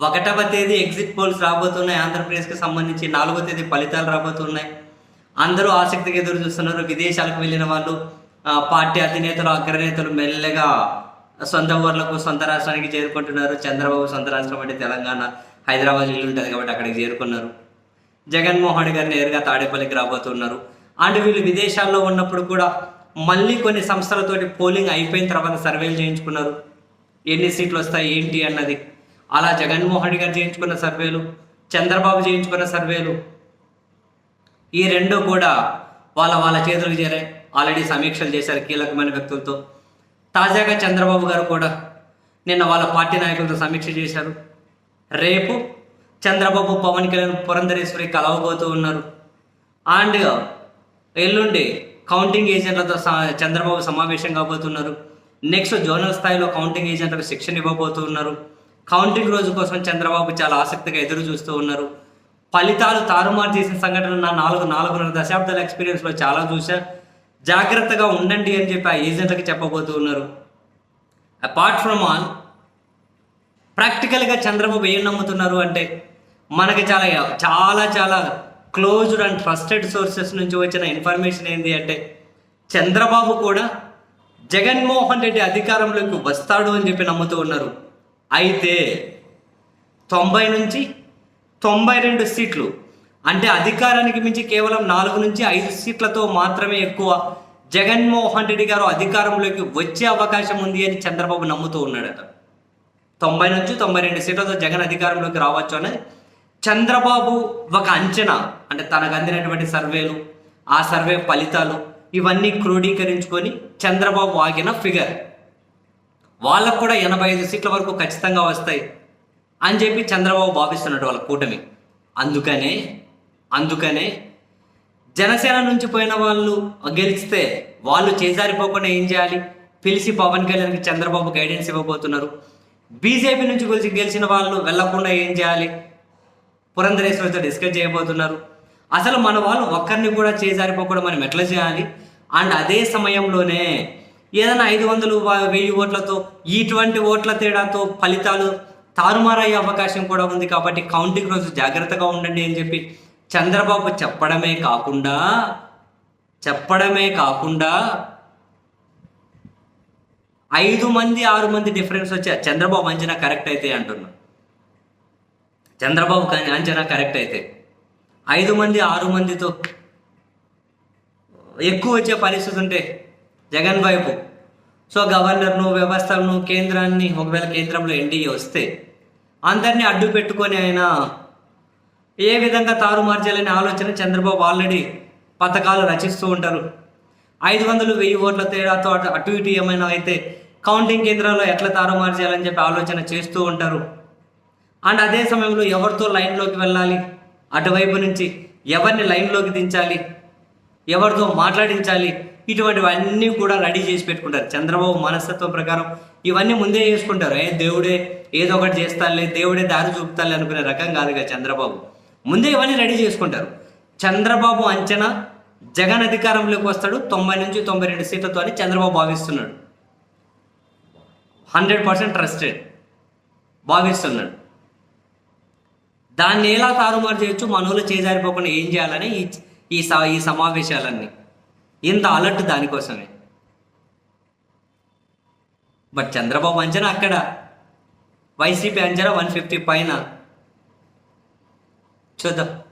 ఒకటవ తేదీ exit polls రాబోతున్నాయి. ఆంధ్రప్రదేశ్కి సంబంధించి నాలుగో తేదీ ఫలితాలు రాబోతున్నాయి. అందరూ ఆసక్తిగా ఎదురు చూస్తున్నారు. విదేశాలకు వెళ్ళిన వాళ్ళు పార్టీ అధినేతలు అగ్రనేతలు మెల్లగా సొంత ఊర్లకు సొంత రాష్ట్రానికి చేరుకుంటున్నారు. చంద్రబాబు సొంత రాష్ట్రం అంటే తెలంగాణ హైదరాబాద్ ఇల్లు ఉంటుంది కాబట్టి అక్కడికి చేరుకున్నారు. జగన్మోహన్ గారు నేరుగా తాడేపల్లికి రాబోతున్నారు. అండ్ వీళ్ళు విదేశాల్లో ఉన్నప్పుడు కూడా మళ్ళీ కొన్ని సంస్థలతోటి పోలింగ్ అయిపోయిన తర్వాత సర్వేలు చేయించుకున్నారు. ఎన్ని సీట్లు వస్తాయి ఏంటి అన్నది. అలా జగన్మోహన్ గారు చేయించుకున్న సర్వేలు చంద్రబాబు చేయించుకున్న సర్వేలు ఈ రెండు కూడా వాళ్ళ వాళ్ళ చేతులకు చేరాయి ఆల్రెడీ సమీక్షలు చేశారు కీలకమైన వ్యక్తులతో. తాజాగా చంద్రబాబు గారు కూడా నిన్న వాళ్ళ పార్టీ నాయకులతో సమీక్ష చేశారు. రేపు చంద్రబాబు పవన్ కళ్యాణ్ పురంధరేశ్వరి కలవబోతూ ఉన్నారు. అండ్ ఎల్లుండి కౌంటింగ్ ఏజెంట్లతో స- చంద్రబాబు సమావేశం కాబోతున్నారు. నెక్స్ట్ జోనల్ స్థాయిలో కౌంటింగ్ ఏజెంట్లకు శిక్షణ ఇవ్వబోతున్నారు కౌంటింగ్ రోజు కోసం చంద్రబాబు చాలా ఆసక్తిగా ఎదురు చూస్తూ ఉన్నారు. ఫలితాలు తారుమారు చేసిన సంఘటనలు నా నాలుగు నాలుగున్నర దశాబ్దాల ఎక్స్పీరియన్స్లో చాలా చూశా. జాగ్రత్తగా ఉండండి అని చెప్పి ఆ ఏజెంట్లకు చెప్పబోతూ ఉన్నారు. అపార్ట్ ఫ్రమ్ ఆల్ ప్రాక్టికల్గా చంద్రబాబు ఏం నమ్ముతున్నారు అంటే మనకి చాలా చాలా చాలా క్లోజ్డ్ అండ్ ట్రస్టెడ్ సోర్సెస్ నుంచి వచ్చిన ఇన్ఫర్మేషన్ ఏంటి అంటే చంద్రబాబు కూడా జగన్మోహన్ రెడ్డి అధికారంలోకి వస్తాడు అని చెప్పి నమ్ముతూ ఉన్నారు. అయితే తొంభై నుంచి తొంభై రెండు సీట్లు. అంటే అధికారానికి మించి కేవలం నాలుగు నుంచి ఐదు సీట్లతో మాత్రమే ఎక్కువ జగన్మోహన్ రెడ్డి గారు అధికారంలోకి వచ్చే అవకాశం ఉంది అని చంద్రబాబు నమ్ముతూ ఉన్నాడట. తొంభై నుంచి తొంభై రెండు సీట్లతో జగన్ అధికారంలోకి రావచ్చు అని చంద్రబాబు ఒక అంచనా. అంటే తనకు అందినటువంటి సర్వేలు ఆ సర్వే ఫలితాలు ఇవన్నీ క్రోడీకరించుకొని చంద్రబాబు ఆగిన ఫిగర్. వాళ్ళకు కూడా ఎనభై ఐదు సీట్ల వరకు ఖచ్చితంగా వస్తాయి అని చెప్పి చంద్రబాబు భావిస్తున్నాడు వాళ్ళ కూటమి. అందుకనే అందుకనే జనసేన నుంచి పోయిన వాళ్ళు గెలిస్తే వాళ్ళు చేజారిపోకుండా ఏం చేయాలి? పిలిచి పవన్ కళ్యాణ్కి చంద్రబాబు గైడెన్స్ ఇవ్వబోతున్నారు. బీజేపీ నుంచి గెలిచి గెలిచిన వాళ్ళు వెళ్ళకుండా ఏం చేయాలి? పురంధరేశ్వరితో డిస్కస్ చేయబోతున్నారు. అసలు మన వాళ్ళు ఒక్కరిని కూడా చేజారిపోకుండా మనం ఎట్లా చేయాలి? అండ్ అదే సమయంలోనే ఏదైనా ఐదు వందలు వెయ్యి ఓట్లతో ఇటువంటి ఓట్ల తేడాతో ఫలితాలు తారుమారయ్యే అవకాశం కూడా ఉంది కాబట్టి కౌంటింగ్ రోజు జాగ్రత్తగా ఉండండి అని చెప్పి చంద్రబాబు చెప్పడమే కాకుండా చెప్పడమే కాకుండా ఐదు మంది ఆరు మంది డిఫరెన్స్ వచ్చే చంద్రబాబు అంచనా కరెక్ట్ అయితే అంటున్నా. చంద్రబాబు అంచనా కరెక్ట్ అయితే ఐదు మంది ఆరు మందితో ఎక్కువ వచ్చే పరిస్థితి ఉంటే జగన్ వైపు. సో గవర్నర్ను వ్యవస్థలను కేంద్రాన్ని ఒకవేళ కేంద్రంలో ఎన్డీఏ వస్తే అందరినీ అడ్డు పెట్టుకొని ఆయన ఏ విధంగా తారుమార్చాలనే ఆలోచన చంద్రబాబు ఆల్రెడీ పథకాలు రచిస్తూ ఉంటారు. ఐదు వందలు వెయ్యి ఓట్ల తేడాతో అటు అటు ఇటు ఏమైనా అయితే కౌంటింగ్ కేంద్రాల్లో ఎట్లా తారుమారు చేయాలని చెప్పి ఆలోచన చేస్తూ ఉంటారు. అండ్ అదే సమయంలో ఎవరితో లైన్లోకి వెళ్ళాలి? అటువైపు నుంచి ఎవరిని లైన్లోకి దించాలి? ఎవరితో మాట్లాడించాలి? ఇటువంటివన్నీ కూడా రెడీ చేసి పెట్టుకుంటారు. చంద్రబాబు మనస్తత్వం ప్రకారం ఇవన్నీ ముందే చేసుకుంటారు. ఏ దేవుడే ఏదో ఒకటి చేస్తానులే దేవుడే దారి చూపుతాలే అనుకునే రకం కాదుగా చంద్రబాబు. ముందే ఇవన్నీ రెడీ చేసుకుంటారు. చంద్రబాబు అంచనా జగన్ అధికారంలోకి వస్తాడు. తొంభై నుంచి తొంభై రెండు సీట్లతో అని చంద్రబాబు భావిస్తున్నాడు. హండ్రెడ్ పర్సెంట్ ట్రస్టెడ్ భావిస్తున్నాడు. దాన్ని ఎలా తారుమారు చేయొచ్చు? మనోళ్ళు చేజారిపోకుండా ఏం చేయాలని ఈ ఈ స- ఈ సమావేశాలన్నీ. ఇంత అలర్ట్ దానికోసమే. బట్ చంద్రబాబు అంచనా అక్కడ? వైసీపీ అంచనా వన్ ఫిఫ్టీ పైన? చూద్దాం.